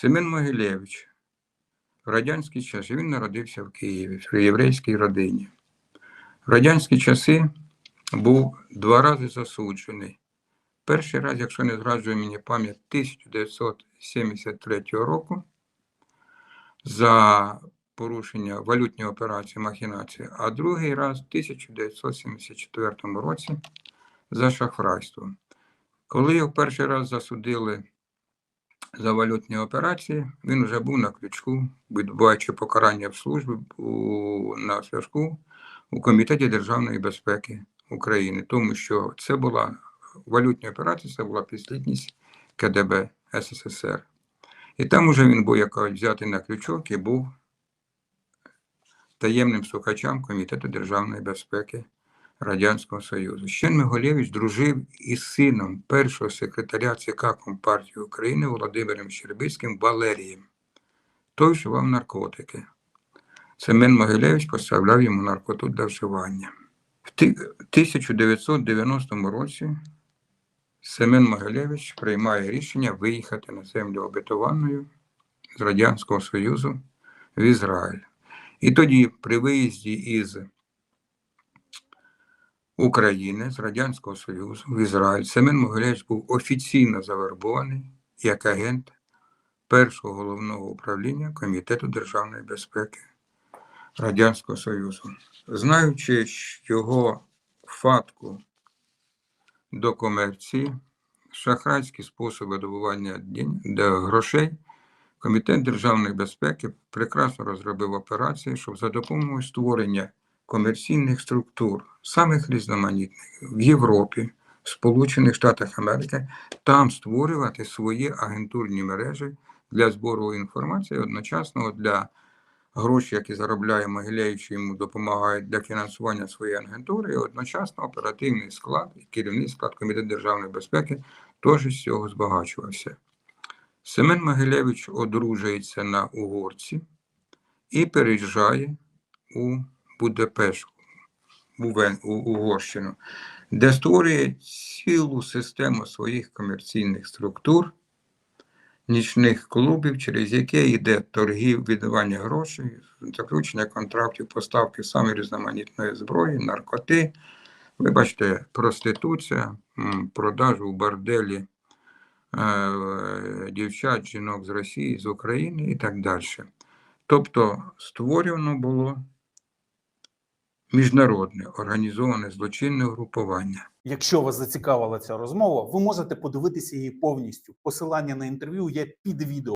Семен Могилєвич в радянські часи він народився в Києві, в єврейській родині. В радянські часи був два рази засуджений. Перший раз, якщо не зраджує мені пам'ять, 1973 року за порушення валютної операції махінації, а другий раз в 1974 році за шахрайство. Коли його перший раз засудили за валютні операції, він вже був на ключку, відбуваючи покарання в службі у, на зв'язку у Комітеті державної безпеки України, тому що це була валютні операції, це була підслідність КДБ СССР. І там уже він був якось взятий на крючок і був таємним слухачем Комітету державної безпеки Радянського Союзу. Щен Миголєвич дружив із сином першого секретаря ЦК Компартії України Володимиром Щербицьким Валерієм. Той вживав наркотики. Семен Могилевич поставляв йому наркоту для вживання. В 1990 році Семен Могилевич приймає рішення виїхати на землю обетованою з Радянського Союзу в Ізраїль. І тоді, при виїзді із України з Радянського Союзу в Ізраїль, Семен Могилевич був офіційно завербований як агент першого головного управління Комітету державної безпеки Радянського Союзу. Знаючи його фатку до комерції, шахрайські способи добування грошей, Комітет державної безпеки прекрасно розробив операції, щоб за допомогою створення комерційних структур, самих різноманітних в Європі, в Сполучених Штатах Америки, там створювати свої агентурні мережі для збору інформації, одночасно для гроші, які заробляє Могилевич, йому допомагають для фінансування своєї агентури, і одночасно оперативний склад і керівний склад Комітету державної безпеки теж з цього збагачувався. Семен Могилевич одружується на угорці і переїжджає у Будапешт, у, Угорщину, де створює цілу систему своїх комерційних структур, нічних клубів, через яке йде торгів, віддавання грошей, заключення контрактів, поставки саме різноманітної зброї, наркоти, вибачте, проституція, м, продаж у борделі е, дівчат, жінок з Росії, з України і так далі. Тобто створено було міжнародне організоване злочинне групування. Якщо вас зацікавила ця розмова, ви можете подивитися її повністю. Посилання на інтерв'ю є під відео.